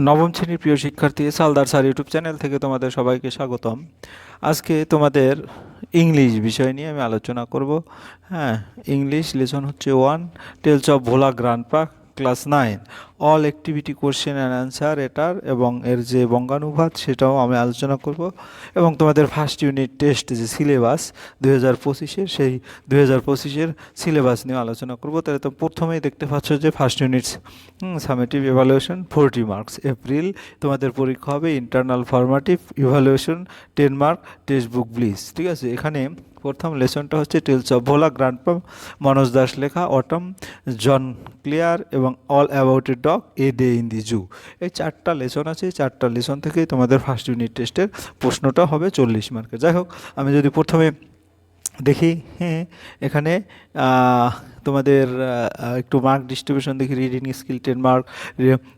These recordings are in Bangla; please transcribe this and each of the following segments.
নবম শ্রেণির প্রিয় শিক্ষার্থী সালদার স্যার ইউটিউব চ্যানেল থেকে তোমাদের সবাইকে স্বাগতম। আজকে তোমাদের ইংলিশ বিষয় নিয়ে আমি আলোচনা করব। হ্যাঁ ইংলিশ লেসন হচ্ছে one, tales of Bhola grandpa class nine. All activity question and answer এটার এবং এর যে বঙ্গানুবাদ সেটাও আমি আলোচনা করব। এবং তোমাদের ফার্স্ট ইউনিট টেস্ট যে সিলেবাস দু হাজার সেই দু হাজার পঁচিশের সিলেবাস নিয়ে আলোচনা করব। তাহলে তো প্রথমেই দেখতে পাচ্ছ যে first units summative evaluation forty marks April তোমাদের পরীক্ষা হবে internal formative evaluation ten mark text book ব্লিজ ঠিক আছে? এখানে প্রথম লেসনটা হচ্ছে tales of Bhola, grand Manoj Das লেখা, অটম, জন ক্লিয়ার এবং all about a dog, a day in the zoo. এই চারটা লেসন আছে, এই চারটা লেসন থেকেই তোমাদের ফার্স্ট ইউনিট টেস্টের প্রশ্নটা হবে চল্লিশ মার্কের যাই হোক, আমি যদি প্রথমে দেখি হ্যাঁ এখানে তোমাদের একটু মার্ক ডিস্ট্রিবিউশন দেখি রিডিং স্কিল টেন মার্ক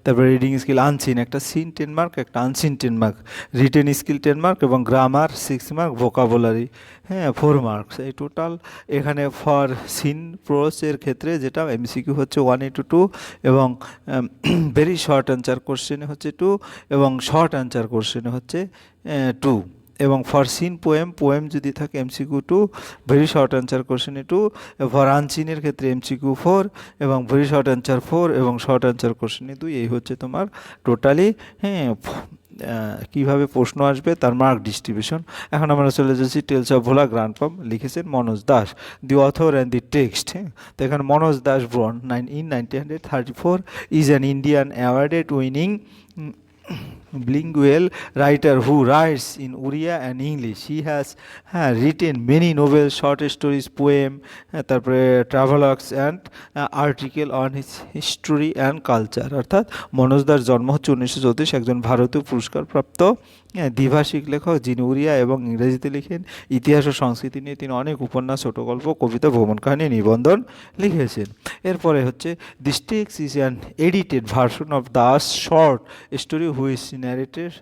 তারপরে রিডিং স্কিল আনসিন একটা সিন টেন মার্ক একটা unseen ten mark written skill ten mark এবং গ্রামার সিক্স মার্ক ভোকাবুলারি হ্যাঁ ফোর মার্কস এই টোটাল এখানে ফর সিন প্রোসের ক্ষেত্রে যেটা এমসিকিউ হচ্ছে ওয়ান ইন্টু টু এবং ভেরি শর্ট অ্যান্সার কোশ্চেনে হচ্ছে টু এবং শর্ট অ্যান্সার কোশ্চেনে হচ্ছে টু এবং ফর সিন পোয়েম পোয়েম যদি থাকে MCQ two very short answer কোশ্চেনে টু ফর আনসিনের ক্ষেত্রে এমসিকিউ ফোর এবং ভেরি শর্ট অ্যান্সার ফোর এবং শর্ট অ্যান্সার কোশ্চেনে দুই। এই হচ্ছে তোমার টোটালি হ্যাঁ কীভাবে প্রশ্ন আসবে তার মার্ক ডিস্ট্রিবিউশন এখন আমরা চলে যাচ্ছি tales of Bhola grandpa লিখেছেন Manoj Das the author and the text হ্যাঁ। তো এখানে Manoj Das born nine in nineteen hundred thirty four is an Indian awarded winning bilingual writer who writes in Uriya and English. He has uh, written many novels, short stories, poem, uh, travelogues and uh, article on his history and culture. অর্থাৎ মনোজদার জন্ম হচ্ছে উনিশশো চৌত্রিশ একজন ভারতীয় পুরস্কারপ্রাপ্ত দ্বিভাষিক লেখক যিনি উড়িয়া এবং ইংরেজিতে লিখেন, ইতিহাস ও সংস্কৃতি নিয়ে তিনি অনেক উপন্যাস ছোট গল্প কবিতা, ভ্রমণ কাহিনী, নিবন্ধন লিখেছেন। এরপরে হচ্ছে this text is an edited version of Das short story which narrated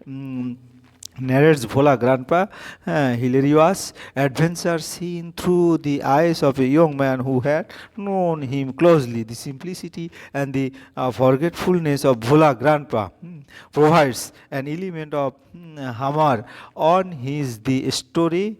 narrates Vola Grandpa, uh, hilarious adventure seen through the eyes of a young man who had known him closely. The simplicity and the uh, forgetfulness of Vola Grandpa hmm, provides an element of humor on his the story.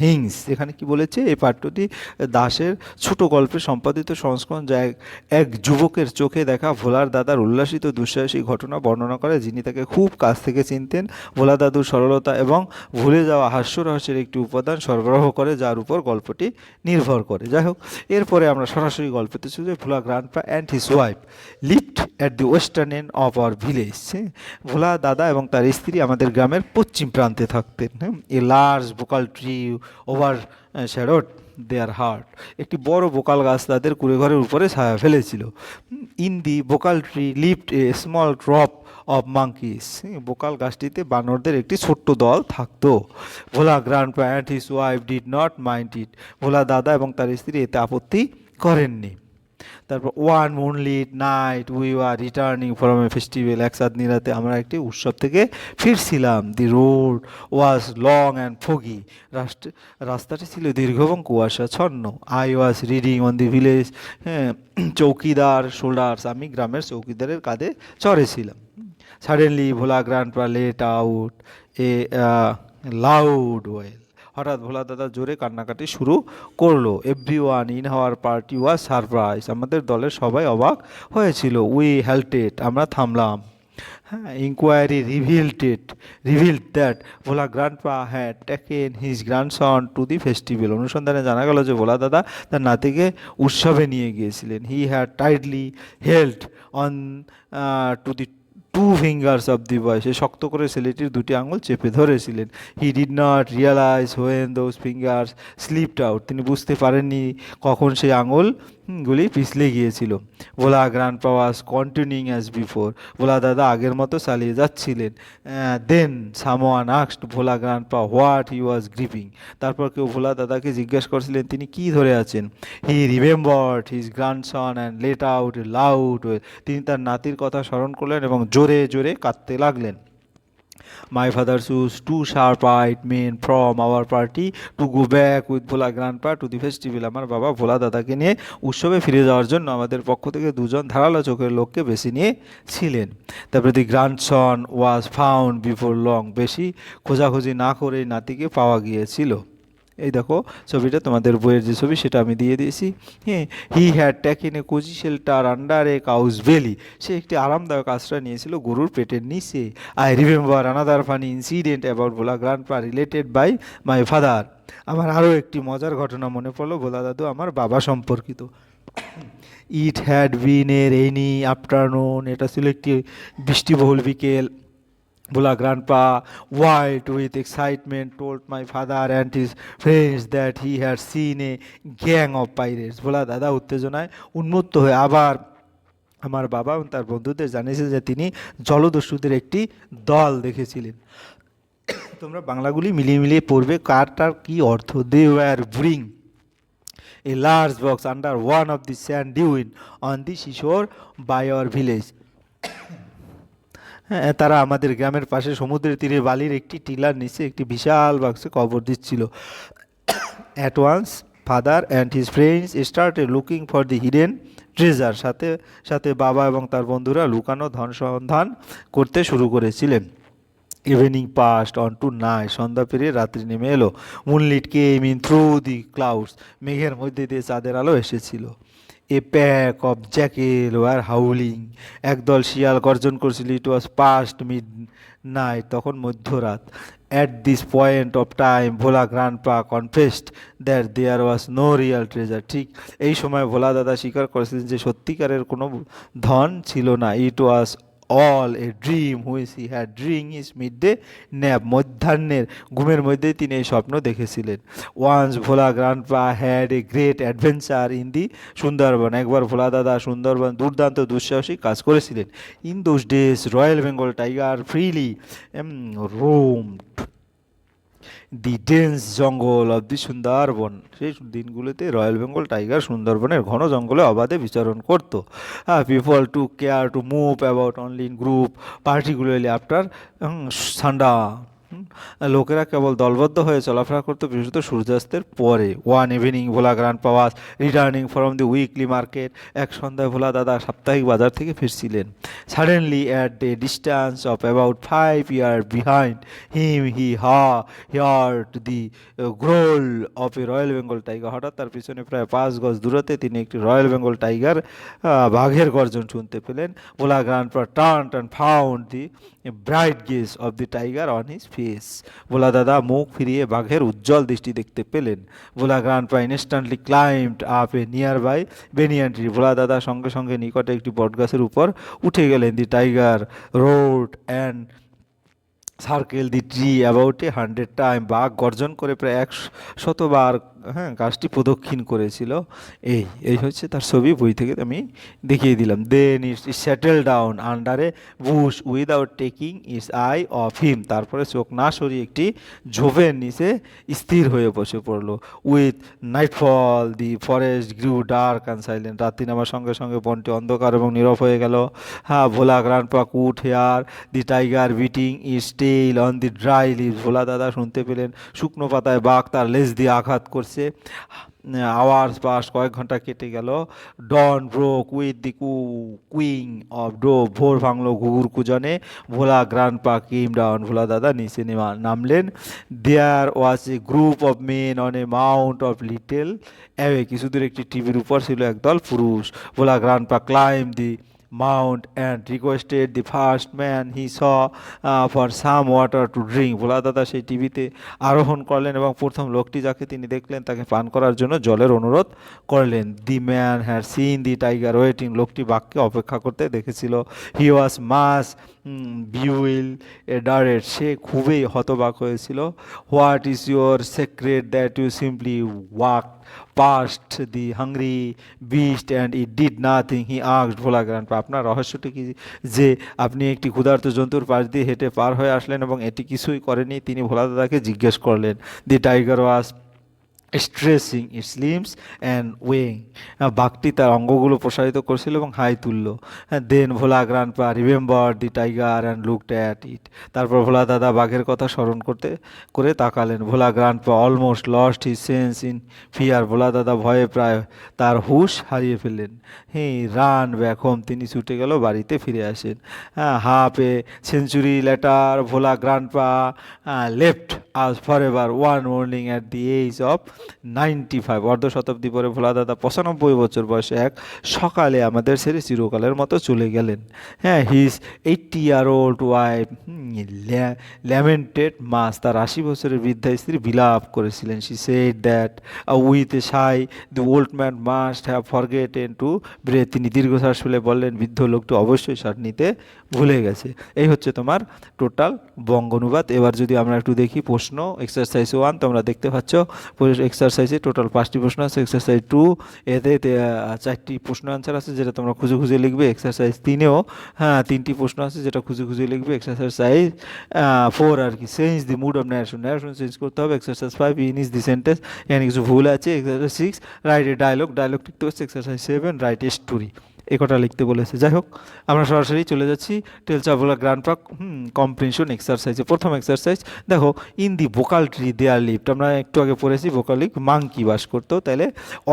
হিংস। এখানে কি বলেছে? এই পাঠ্যটি দাসের ছোট গল্পে সম্পাদিত সংস্করণ যা এক- যুবকের চোখে দেখা ভোলার দাদার উল্লাসিত দুঃসাহসী ঘটনা বর্ণনা করে, যিনি তাকে খুব কাছ থেকে চিনতেন। ভোলা দাদুর সরলতা এবং ভুলে যাওয়া হাস্যরহস্যের একটি উপাদান সরবরাহ করে, যার উপর গল্পটি নির্ভর করে। যাই হোক, এরপরে আমরা সরাসরি গল্পতে চলে Bhola grandpa and his wife lived at the western end of our village Bhola দাদা এবং তার স্ত্রী আমাদের গ্রামের পশ্চিম প্রান্তে থাকতেন। A large bakul tree overshadowed their hut একটি বড় বোকাল গাছ তাদের কুড়ে ঘরের উপরে ছায়া ফেলেছিল। In the bakul tree lived a small troop of monkeys vocal গাছটিতে বানরদের একটি ছোট্ট দল থাকতো। Bhola grandpa his wife did not mind it Bhola দাদা এবং তার স্ত্রী এতে আপত্তি করেননি। তারপর one moonlit night, we are returning from a festival. একসাথ নিরাতে আমরা একটি উৎসব থেকে ফিরছিলাম। The road was long and foggy. রাস্তাটি ছিল দীর্ঘ এবং কুয়াশাচ্ছন্ন। I was riding on the village হ্যাঁ চৌকিদার শোল্ডার্স। আমি গ্রামের চৌকিদারের কাঁধে চড়েছিলাম। Suddenly Bhola grand let out, a loud wail. হঠাৎ ভোলা দাদা জোরে কান্নাকাটি শুরু করল। Everyone in our party was surprised আমাদের দলের সবাই অবাক হয়েছিল। উই হেল্টেড আমরা থামলাম। হ্যাঁ inquiry revealed revealed that Bhola grandpa had taken his grandson to the festival অনুসন্ধানে জানা গেল যে ভোলা দাদা তার নাতিকে উৎসবে নিয়ে গিয়েছিলেন। He had tightly held on to the two fingers of the boy সে শক্ত করে ছেলেটির দুটি আঙুল চেপে ধরেছিলেন he did not realise when those fingers slipped out তিনি বুঝতে পারেননি কখন সেই আঙুল গুলি পিছলে গিয়েছিল। Bhola grand pa was continuing as before Bhola দাদা আগের মতো চালিয়ে যাচ্ছিলেন। Then someone আক্সড Bhola grandpa what he was gripping তারপর কেউ ভোলা দাদাকে জিজ্ঞেস করছিলেন, তিনি কি ধরে আছেন? He remembered his grandson and let out loud তিনি তার নাতির কথা স্মরণ করলেন এবং জোরে জোরে কাঁদতে লাগলেন। My father chose two sharp-eyed men from our party to go back with Bhola grandpa to the festival. আমার বাবা ভোলা দাদাকে নিয়ে উৎসবে ফিরে যাওয়ার জন্য আমাদের পক্ষ থেকে দুজন ধারালো চোখের লোককে বেছে নিয়ে ছিলেন। তারপরে the grandson was found before long বেশি খোঁজাখুঁজি না করেই নাতিকে পাওয়া গিয়েছিল। এই দেখো, ছবিটা তোমাদের বইয়ের যে ছবি, সেটা আমি দিয়ে দিয়েছি। হ্যাঁ he had taken a cosy shelter under a cow's belly. সে একটি আরামদায়ক আশ্রয় নিয়েছিল গরুর পেটের নিচে। I remember another funny incident about Bhola grandpa related by my father. আমার আরও একটি মজার ঘটনা মনে পড়ল, ভোলা দাদু আমার বাবা সম্পর্কিত। It had been a rainy afternoon, এটা ছিল একটি বৃষ্টিবহুল বিকেল। Bula grandpa, wild with excitement, told my father and his friends that he had seen a gang of pirates. ভোলা দাদা উত্তেজনায় উন্মত্ত হয়ে আবার আমার বাবা এবং তার বন্ধুদের জানিয়েছে যে তিনি জলদস্যুদের একটি দল দেখেছিলেন তোমরা বাংলাগুলি মিলিয়ে মিলিয়ে পড়বে কারটার কি অর্থ they were bring a large box under one of the sand dune on the seashore by our village. হ্যাঁ তারা আমাদের গ্রামের পাশে সমুদ্রের তীরে বালির একটি টিলার নিচে একটি বিশাল বাক্সে কবর দিচ্ছিল। At once father and his friends started looking for the hidden treasure সাথে সাথে বাবা এবং তার বন্ধুরা লুকানো ধন সন্ধান করতে শুরু করেছিলেন। ইভিনিং পাস্ট অন টু নাই সন্ধ্যা পেরিয়ে রাত্রি নেমে এলো। Moonlit came in through the clouds মেঘের মধ্যে দিয়ে চাঁদের আলো এসেছিল। A pack of jackals were howling একদল শিয়াল গর্জন করছিল it was past midnight তখন মধ্যরাত। At this point of time Bhola grandpa confessed that there was no real treasure ঠিক এই সময় ভোলা দাদা স্বীকার করেছিলেন যে সত্যিকারের কোনো ধন ছিল না। ইট was all a dream which he had during his midday nap মধ্যাহ্নের, ঘুমের মধ্যেই তিনি এই স্বপ্ন দেখেছিলেন। Once Bhola grandpa had a great adventure in the Sundarban. একবার ভোলা দাদা সুন্দরবন দুর্দান্ত দুঃসাহসিক কাজ করেছিলেন। In those days royal Bengal tiger freely roam the dense jungle of the Sundarban. সেই দিনগুলোতে রয়্যাল বেঙ্গল টাইগার সুন্দরবনের ঘন জঙ্গলে অবাধে বিচরণ করত। হ্যাঁ people to care to move about only in group particularly after sundown লোকেরা কেবল দলবদ্ধ হয়ে চলাফেরা করতো, বিশেষত সূর্যাস্তের পরে। One evening Bhola grand pa was returning from the weekly market এক সন্ধ্যায় ভোলা দাদা সাপ্তাহিক বাজার থেকে ফিরছিলেন। Suddenly at the distance of about five yard behind him he Ha heard the growl of a royal Bengal tiger হঠাৎ তার পিছনে প্রায় পাঁচ গজ দূরতে তিনি একটি রয়্যাল বেঙ্গল টাইগার বাঘের গর্জন শুনতে পেলেন। Bhola grandpa turn and found the bright gaze of the tiger on his face Bhola দাদা মুখ ফিরিয়ে বাঘের উজ্জ্বল দৃষ্টি দেখতে পেলেন। ভোলা গ্রান্ড প্রায় instantly climbed up a nearby banyan tree Bhola দাদা সঙ্গে সঙ্গে নিকটে একটি বটগাছের উপর উঠে গেলেন। The tiger roared and circle the tree about a hundred time বাঘ গর্জন করে প্রায় এক শতবার হ্যাঁ গাছটি প্রদক্ষিণ করেছিল। এই এই হচ্ছে তার ছবি, বই থেকে আমি দেখিয়ে দিলাম। Then its settle down under a bush without taking its eye off him তারপরে চোখ না সরিয়ে একটি ঝোপের নিচে স্থির হয়ে বসে পড়ল। With nightfall the forest grew dark and silent রাত্রি নামার সঙ্গে সঙ্গে বনটি অন্ধকার এবং নীরব হয়ে গেল। হ্যাঁ Bhola grandpa hear. The tiger beating its tail on the dry leaves Bhola দাদা শুনতে পেলেন, শুকনো পাতায় বাঘ তার লেজ দিয়ে আঘাত করছে। আওয়ার্স পাস কয়েক ঘণ্টা কেটে গেল। ডন ব্রোক উইথ দি কু কুইং অফ ডো ভোর ভাঙলো ঘুঘুর কুজনে। Bhola grandpa came down Bhola দাদা নিচে নেমা নামলেন। There was a group of men on a mount of little away কিছু দূর একটি টিভির উপর ছিল একদল পুরুষ। Bhola grandpa climb the mount and requested the first man he saw for some water to drink Bhola দাদা সেই টিভিতে আরোহণ করলেন এবং প্রথম লোকটি যাকে তিনি দেখলেন তাকে পান করার জন্য জলের অনুরোধ করলেন। The man had seen the tiger waiting লোকটি বাক্যে অপেক্ষা করতে দেখেছিল। হি ওয়াজ মাস বিউইল এ ডারেট সে খুবই হতবাক হয়েছিল। What is your secret that you simply walk past the hungry beast and it did nothing he আক্সড Bhola grand আপনার রহস্যটি কি যে আপনি একটি ক্ষুধার্ত জন্তুর পাশ দিয়ে হেঁটে পার হয়ে আসলেন এবং এটি কিছুই করেনি? তিনি ভোলা দাদাকে জিজ্ঞেস করলেন the tiger was stretching its limbs and yawned বাঘটি তার অঙ্গগুলো প্রসারিত করছিল এবং হাই তুলল। Then Bhola grandpa remember the tiger and looked at it তারপর ভোলা দাদা বাঘের কথা স্মরণ করতে, করে তাকালেন। Bhola grandpa almost lost he sense in fear Bhola দাদা ভয়ে প্রায় তার হুশ হারিয়ে ফেললেন। হি রান ব্যাক হোম তিনি ছুটে গেল বাড়িতে ফিরে আসেন। হ্যাঁ half a century later Bhola grandpa left us forever one morning at the age of ninety five অর্ধ শতাব্দী পরে ভোলা দাদা পঁচানব্বই বছর বয়সে এক সকালে আমাদের ছেড়ে চিরকালের মতো চলে গেলেন। হ্যাঁ his eighty year old wife lamented much. তার আশি বছরের বৃদ্ধা স্ত্রী বিলাপ করেছিলেন। She said that with a sigh the old man must have forgotten to breathe তিনি দীর্ঘশ্বাস ফেলে বললেন, বৃদ্ধ লোকটি অবশ্যই শ্বাস নিতে ভুলে গেছে। এই হচ্ছে তোমার টোটাল বঙ্গ অনুবাদ এবার যদি আমরা একটু দেখি প্রশ্ন এক্সারসাইজ ওয়ান তোমরা দেখতে পাচ্ছ এক্সারসাইজে টোটাল পাঁচটি প্রশ্ন আছে। এক্সারসাইজ টু এতে চারটি প্রশ্ন আনসার আছে যেটা তোমরা খুঁজে খুঁজে লিখবে। এক্সারসাইজ তিনেও হ্যাঁ তিনটি প্রশ্ন আছে যেটা খুঁজে খুঁজে লিখবে। এক্সারসাইজ ফোর আর কি change the mood of narration narration change করতে হবে। Exercise five in each the sentence এখানে কিছু ভুল আছে। Exercise six write a dialogue dialogue লিখতে হচ্ছে exercise seven write a story এ কটা লিখতে বলেছে। যাই হোক, আমরা সরাসরি চলে যাচ্ছি অফ গ্র্যান্ড পাক কম্প্রিনশন এক্সারসাইজে প্রথম এক্সারসাইজ দেখো in the hollow tree there lived আমরা একটু আগে পড়েছি ভোকালিক মাংকি বাস করতো। তাহলে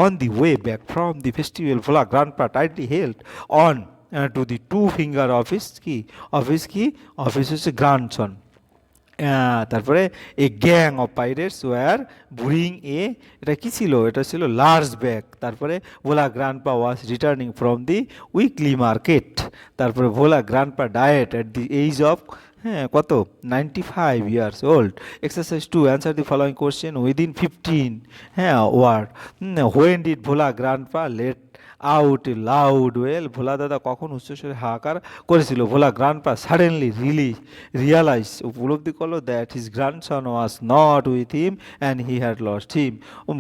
on the way back from the festival Bhola grandpa tightly held on to the two finger of his কি? অফিস কি? অফিস হচ্ছে গ্রান্ডসন তারপরে a gang of pirates were burying a, এটা কি ছিল? এটা ছিল লার্জ ব্যাগ। তারপরে Bhola grandpa was returning from the weekly market. তারপরে Bhola grandpa died at the age of হ্যাঁ কত? Ninety five years old. Exercise two, answer the following question within fifteen হ্যাঁ word. When did Bhola grandpa let out loud wail Bhola দাদা কখন উচ্চস্বরে হাহাকার করেছিল? Bhola grandpa suddenly really realise উপলব্ধি করল that his grandson was not with him and he had lost him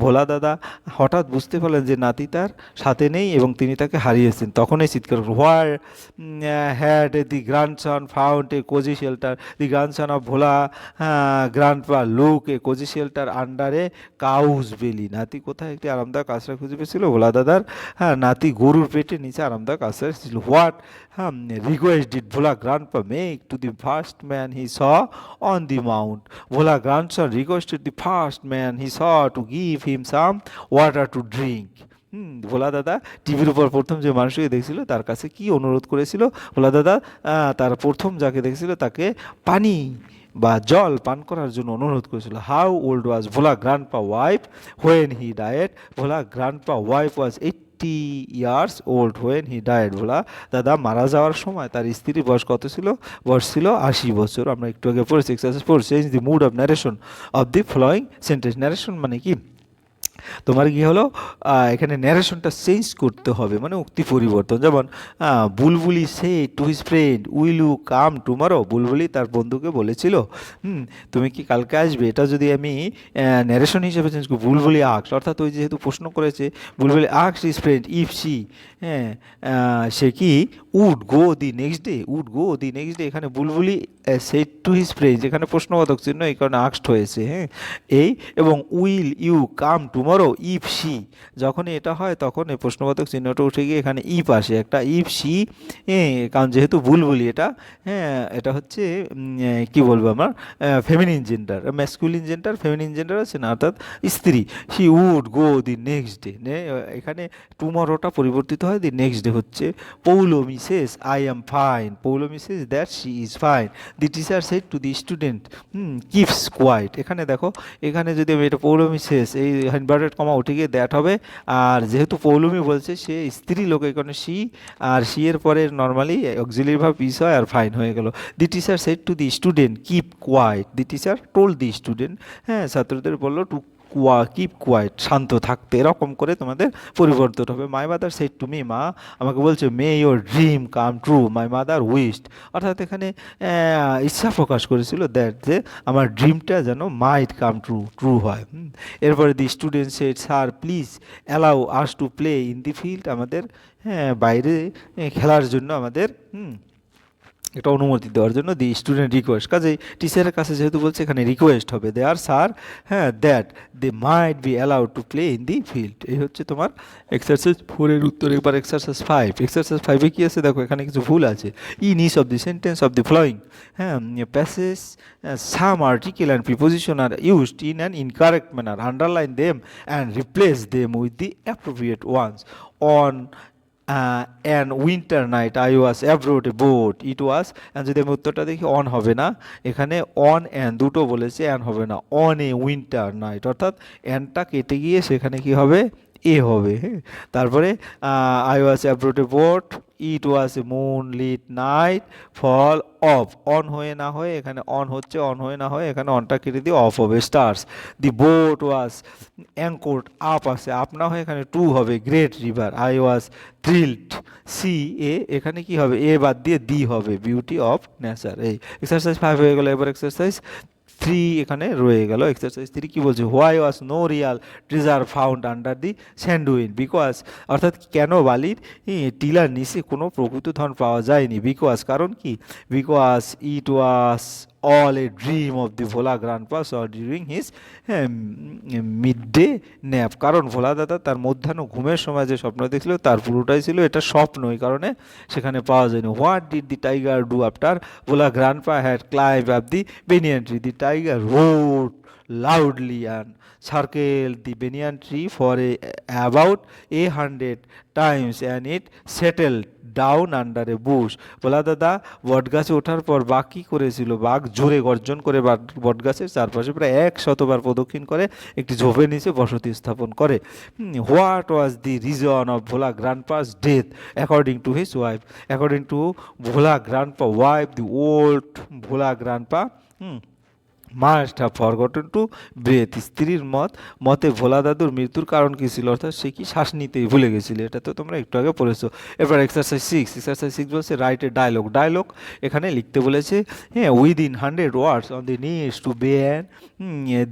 Bhola দাদা হঠাৎ বুঝতে পারলেন যে নাতি তার সাথে নেই এবং তিনি তাকে হারিয়েছেন। তখনই চিৎকার where had the grandson found a cosy shelter the grandson of Bhola grandpa look a cosy shelter under a cow's belly নাতি কোথায়? একটি আরামদায়ক আশ্রয় খুঁজে পেয়েছিল? ভোলা দাদার হ্যাঁ নাতি গরুর পেটে নিচে আরামদায়ক আশ্রয় ছিল হোয়াট হ্যাঁ request did Bhola grandpa make to the first man he saw on the mount Bhola grandson requested the first man he saw to give him some water to drink hmm, Bhola দাদা টিভির উপর প্রথম যে মানুষকে দেখছিল তার কাছে কি অনুরোধ করেছিল? ভোলা দাদা তার প্রথম যাকে দেখছিল তাকে পানি বা জল পান করার জন্য অনুরোধ করেছিল। How old was Bhola grandpa wife when he died Bhola grandpa wife was eighty years old when he died Bhola দাদা মারা যাওয়ার সময় তার স্ত্রীর বয়স কত ছিল? বয়স ছিল আশি বছর। আমরা একটু আগে পড়েছি এক্সারসাইজ পড়ছি। Change the mood of narration of the following sentence narration মানে কি? তোমার কি হলো? এখানে ন্যারেশনটা চেঞ্জ করতে হবে মানে উক্তি পরিবর্তন। যেমন Bulbuli said to his friend will you come tomorrow Bulbuli তার বন্ধুকে বলেছিল, হুম, তুমি কি কালকে আসবে? এটা যদি আমি ন্যারেশন হিসেবে চেঞ্জ করি, বুলবুলি আক্স অর্থাৎ ওই যেহেতু প্রশ্ন করেছে, বুলবুলি আক্স ইজ ফ্রেন্ড ইফ সি হ্যাঁ সে কি would go the next day would go the next day এখানে Bulbuli said to his friend এখানে প্রশ্নবোধক চিহ্ন এই কারণে আক্সড হয়েছে হ্যাঁ এই এবং will you come tomorrow if she যখনই এটা হয় তখন এই প্রশ্নবোধক চিহ্নটা উঠে গিয়ে এখানে ইফ আসে। একটা ইফ সি কারণ যেহেতু বুলবুলি এটা হ্যাঁ এটা হচ্ছে কি বলব আমার? Feminine gender masculine gender feminine gender আছে না, অর্থাৎ স্ত্রী। She would go the next day এখানে টুমরোটা পরিবর্তিত হয় দি নেক্সট ডে হচ্ছে। Poulami says I am fine Poulami Mrs that she is fine the teacher said to the student keeps quiet এখানে দেখো, এখানে যদি আমি এটা পৌলমি শেষ এই ইনভার্টেড কমা উঠে গিয়ে দ্যাট হবে। আর যেহেতু পৌলমি বলছে, সে স্ত্রী লোক এখানে সি আর সি এর পরে নর্মালি অক্সিলির ভাব পিস হয় আর ফাইন হয়ে গেল। The teacher said to the student keep quiet the teacher told the student হ্যাঁ ছাত্রদের বলল টু কুয়া, কিপ কোয়াইট শান্ত থাকতে। এরকম করে তোমাদের পরিবর্তন হবে। My mother said to me মা, আমাকে বলছে may your dream come true my mother wished অর্থাৎ এখানে ইচ্ছা প্রকাশ করেছিল দ্যাট যে আমার ড্রিমটা যেন মাইট কাম ট্রু ট্রু হয়। এরপরে the student said sir please allow us to play in the field আমাদের হ্যাঁ বাইরে খেলার জন্য আমাদের, হুম একটা অনুমতি দেওয়ার জন্য দি স্টুডেন্ট রিকোয়েস্ট কাজে টিচারের কাছে যেহেতু বলছে এখানে রিকোয়েস্ট হবে দে আর স্যার হ্যাঁ that they might be allowed to play in the field এই হচ্ছে তোমার এক্সারসাইজ ফোরের উত্তর, এবার এক্সারসাইজ ফাইভ এক্সারসাইজ ফাইভে কী আছে? দেখো, এখানে কিছু ভুল আছে। In each of the sentence of the following হ্যাঁ passage some article and preposition are used in an incorrect manner underline them and replace them with the appropriate ones on uh, and winter night I was abroad boat it was and যদি আমি উত্তরটা দেখি অন হবে না। এখানে অন অ্যান দুটো বলেছে অ্যান হবে না। অন এ উইন্টার নাইট অর্থাৎ অ্যানটা কেটে গিয়ে সেখানে কি হবে? এ হবে হ্যাঁ। তারপরে I was abroad boat it was a moonlit night full of on হয়ে না হয়ে, এখানে অন হচ্ছে অন হয়ে না হয়ে, এখানে অনটা কেটে দিয়ে অফ হবে stars the boat was anchored up আছে আপ না হয়ে এখানে টু হবে great river I was thrilled see a এখানে কি হবে? এ বাদ দিয়ে দি হবে বিউটি অফ নেচার এই এক্সারসাইজ ফাইভ হয়ে গেল, এবার এক্সারসাইজ থ্রি এখানে রয়ে গেল। এক্সারসাইজ থ্রি কী বলছে? Why was no real treasure found under the sand because অর্থাৎ কেন বালির টিলার নিচে কোনো প্রকৃত ধন পাওয়া যায়নি? বিকজ কারণ কি? Because it was all a dream of the Vola grandpa during his his midday nap কারণ ভোলা দাদা তার মধ্যাহ্ন ঘুমের সময় যে স্বপ্ন দেখছিল তার পুরোটাই ছিল এটা স্বপ্ন এই কারণে সেখানে পাওয়া যায়নি what did the tiger do after Bhola grandpa had Clive up the banyan tree the tiger roared loudly and circled the banyan tree for a, about a hundred times and it settled down under bush Bhola দাদা বটগাছে ওঠার পর বাঘ কী করেছিল? বাঘ জোরে গর্জন করে বাট- বটগাছের চারপাশে প্রায় এক শতবার প্রদক্ষিণ করে একটি ঝোপের নিচে বসতি স্থাপন করে। What was the reason of Bhola grandpa's death? According to his wife. According to Bhola grandpa wife the old Bhola grandpa hmm must have forgotten to breathe স্ত্রীর মত, মতে ভোলা দাদুর মৃত্যুর কারণ কী ছিল? অর্থাৎ সে কি শ্বাস নিতেই ভুলে গেছিল? এটা তো তোমরা একটু আগে পড়েছো। এবার এক্সারসাইজ সিক্স এক্সারসাইজ সিক্স বলছে রাইট এ ডায়লগ ডায়লগ এখানে লিখতে বলেছে হ্যাঁ within hundred words on the needs to ban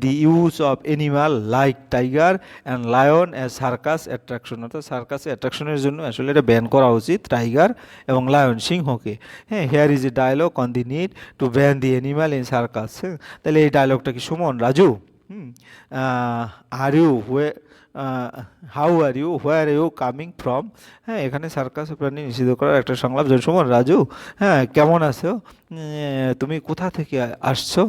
the use of animal like tiger and lion as circus attraction অর্থাৎ সার্কাসে অ্যাট্রাকশনের জন্য আসলে এটা ব্যান করা উচিত টাইগার এবং লায়ন সিংহকে। হ্যাঁ here is a dialogue on the need to ban the animal in circus হ্যাঁ তাহলে এই ডায়লগটা কি Suman? Raju? Hmm are you হুয়ে how are you where you coming from হ্যাঁ এখানে সার্কাস প্রাণী নিষিদ্ধ করার একটা সংলাপ। যে সুমন রাজু হ্যাঁ কেমন আছো? তুমি কোথা থেকে আসছো?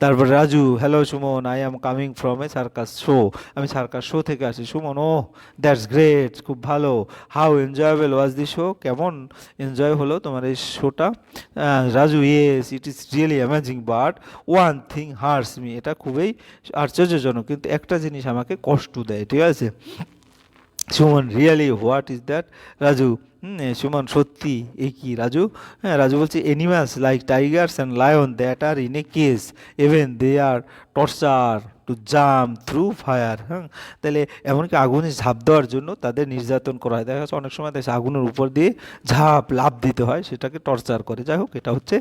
তারপর Raju hello Suman I am coming from a circus show আমি সার্কাস শো থেকে আসি। সুমন ও দ্যাটস গ্রেট খুব ভালো। How enjoyable was the show কেমন এনজয় হলো তোমার এই শোটা Raju yes it is really amazing but one thing hurts me এটা খুবই আশ্চর্যজনক, কিন্তু একটা জিনিস আমাকে কষ্ট দেয়, ঠিক আছে? Suman really what is that Raju এ, সুমন সত্যি এই কি? রাজু? হ্যাঁ রাজু বলছে animals like tigers and lion that are in a case even they are torture to jump through fire হ্যাঁ? তাহলে এমনকি আগুনে ঝাঁপ দেওয়ার জন্য তাদের নির্যাতন করা হয়। দেখা যাচ্ছে অনেক সময় দেখা আগুনের উপর দিয়ে ঝাঁপ লাভ দিতে হয়, সেটাকে টর্চার করে। যাই হোক, এটা হচ্ছে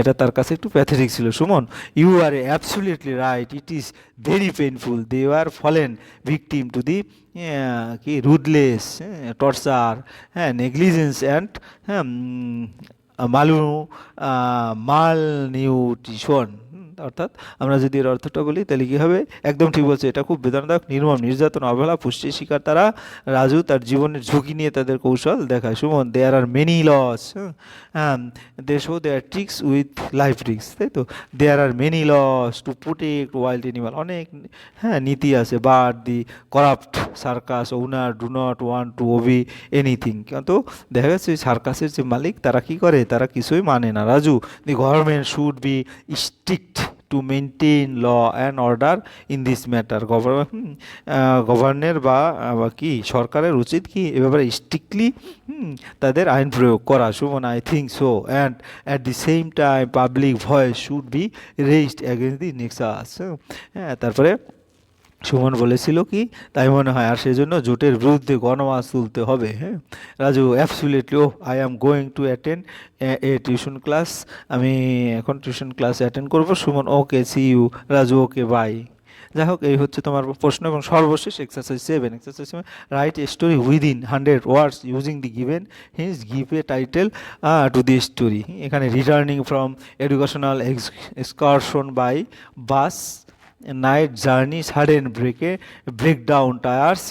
এটা তার কাছে একটু প্যাথেটিক ছিল। Suman you are absolutely right it is very painful they are fallen victim to the key ruthless torture হ্যাঁ নেগলিজেন্স অ্যান্ড হ্যাঁ মালু মাল নিউট্রিশন অর্থাৎ আমরা যদি এর অর্থটা বলি, তাহলে কী হবে? একদম ঠিক বলছে, এটা খুব বেদনাদায়ক, নির্মম, নির্যাতন, অবহেলা পুষ্টি শিকার তারা। রাজু তার জীবনের ঝুঁকি নিয়ে তাদের কৌশল দেখায়। Suman there are many laws হ্যাঁ they show their tricks with life tricks তাই তো? There are many laws to protect wild animal অনেক হ্যাঁ নীতি আছে। But the corrupt circus owner do not want to obey anything কিন্তু দেখা ওই সার্কাসের যে মালিক, তারা কি করে? তারা কিছুই মানে না। Raju the government should be strict to maintain law and order in this matter governor বা কি, সরকারের উচিত কি এ ব্যাপারে স্ট্রিক্টলি তাদের আইন প্রয়োগ করা। Suman I think so and at the same time public voice should be raised against the nexus হ্যাঁ তারপরে সুমন বলেছিল কি, তাই মনে হয়, আর সেজন্য জোটের বিরুদ্ধে গণমাস তুলতে হবে। হ্যাঁ? Raju absolutely oh I am going to attend a tuition class আমি এখন টিউশন ক্লাস অ্যাটেন্ড করব। Suman okay see you Raju okay bye যাই হোক, এই হচ্ছে তোমার প্রশ্ন এবং সর্বশেষ exercise seven exercise seven write a story within hundred words using the given hints give a title to the story এখানে returning from educational excursion by bus night journey sudden ব্রেকে break down tyres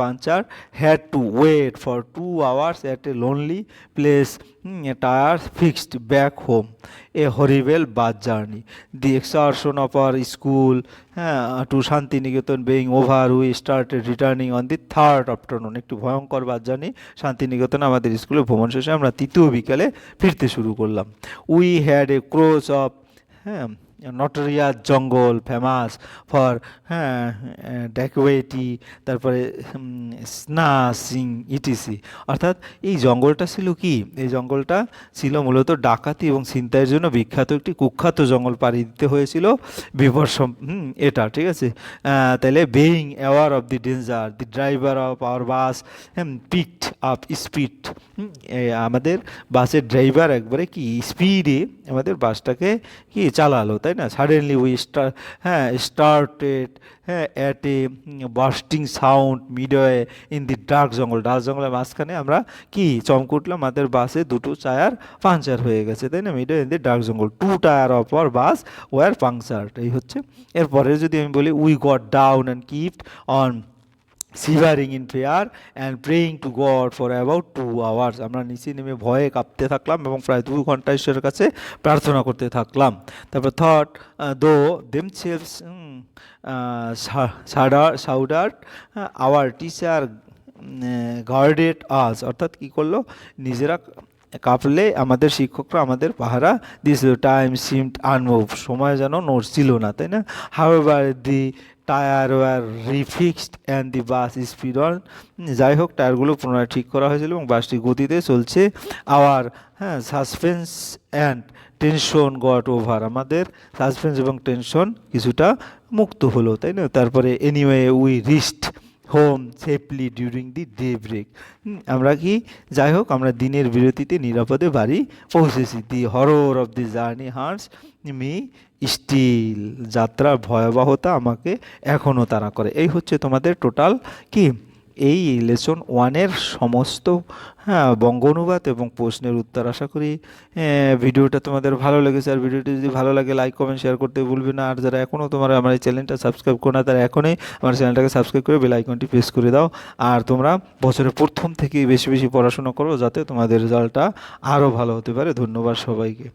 puncture had to wait for two hours at a lonely place tyres fixed back home a horrible bus journey the excursion of our school হ্যাঁ to Santiniketan being over we started returning on the third afternoon একটু ভয়ঙ্কর বাস জার্নি শান্তিনিকেতন আমাদের স্কুলে ভ্রমণ শেষে আমরা তৃতীয় বিকালে ফিরতে শুরু করলাম। We had a crouch of হ্যাঁ নটোরিয়াস জঙ্গল ফেমাস ফর হ্যাঁ ড্যাকুয়েটি তারপরে স্নাসিং ইটিসি অর্থাৎ এই জঙ্গলটা ছিল কি? এই জঙ্গলটা ছিল মূলত ডাকাতি এবং ছিনতাইয়ের জন্য বিখ্যাত একটি কুখ্যাত জঙ্গল পাড়ি দিতে হয়েছিল হুম, এটা ঠিক আছে? তাহলে being aware of the danger the driver of our bus হ্যাঁ পিকড আপ স্পিড আমাদের বাসের ড্রাইভার একবারে কি? স্পিডে আমাদের বাসটাকে কি? চালালো। তাই না? সাডেনলি উই স্টার হ্যাঁ স্টার্টেড হ্যাঁ at a bursting sound midway in the dark jungle dark জঙ্গলের মাঝখানে আমরা কি? চমক উঠলাম, আমাদের বাসে দুটো টায়ার পাংচার হয়ে গেছে, তাই না? Midway in the dark jungle two tyres of our bus were puncture এই হচ্ছে। এরপরে যদি আমি বলি we got down and keep on shivering in fear and praying to God for about two hours আমরা নিচে নেমে ভয়ে কাঁপতে থাকলাম এবং প্রায় দু ঘণ্টা ঈশ্বরের কাছে প্রার্থনা করতে থাকলাম। তারপর থট দো দেম সেলস সাউডার্ট আওয়ার টিচার গার্ডেড আস অর্থাৎ কী করল? নিজেরা কাঁপলে আমাদের শিক্ষকরা আমাদের পাহারা দিয়েছিল। টাইম সিমড আনমুভ সময় যেন নড়ছিল না, তাই না? However the tyre were refixed and the bus speed on যাই হোক, টায়ারগুলো পুনরায় ঠিক করা হয়েছিল এবং বাসটি গতিতে চলছে। আওয়ার হ্যাঁ suspense and tension got over আমাদের সাসপেন্স এবং টেনশন কিছুটা মুক্ত হলো, তাই না? তারপরে anyway we reached home safely during the day break আমরা কি, যাই হোক, আমরা দিনের বিরতিতে নিরাপদে বাড়ি পৌঁছেছি। The horror of the journey hertz me still যাত্রার ভয়াবহতা আমাকে এখনও তারা করে। এই হচ্ছে তোমাদের টোটাল কি? এই লেসন ওয়ানের সমস্ত হ্যাঁ বঙ্গ অনুবাদ এবং প্রশ্নের উত্তর আশা করি ভিডিওটা তোমাদের ভালো লেগেছে। আর ভিডিওটি যদি ভালো লাগে লাইক কমেন্ট শেয়ার করতে ভুলবে না। আর যারা এখনও তোমার আমার এই চ্যানেলটা সাবস্ক্রাইব করো না, তারা এখনই আমার চ্যানেলটাকে সাবস্ক্রাইব করে বেল আইকনটি প্রেস করে দাও। আর তোমরা বছরের প্রথম থেকেই বেশি বেশি পড়াশোনা করো, যাতে তোমাদের রেজাল্টটা আরও ভালো হতে পারে। ধন্যবাদ সবাইকে।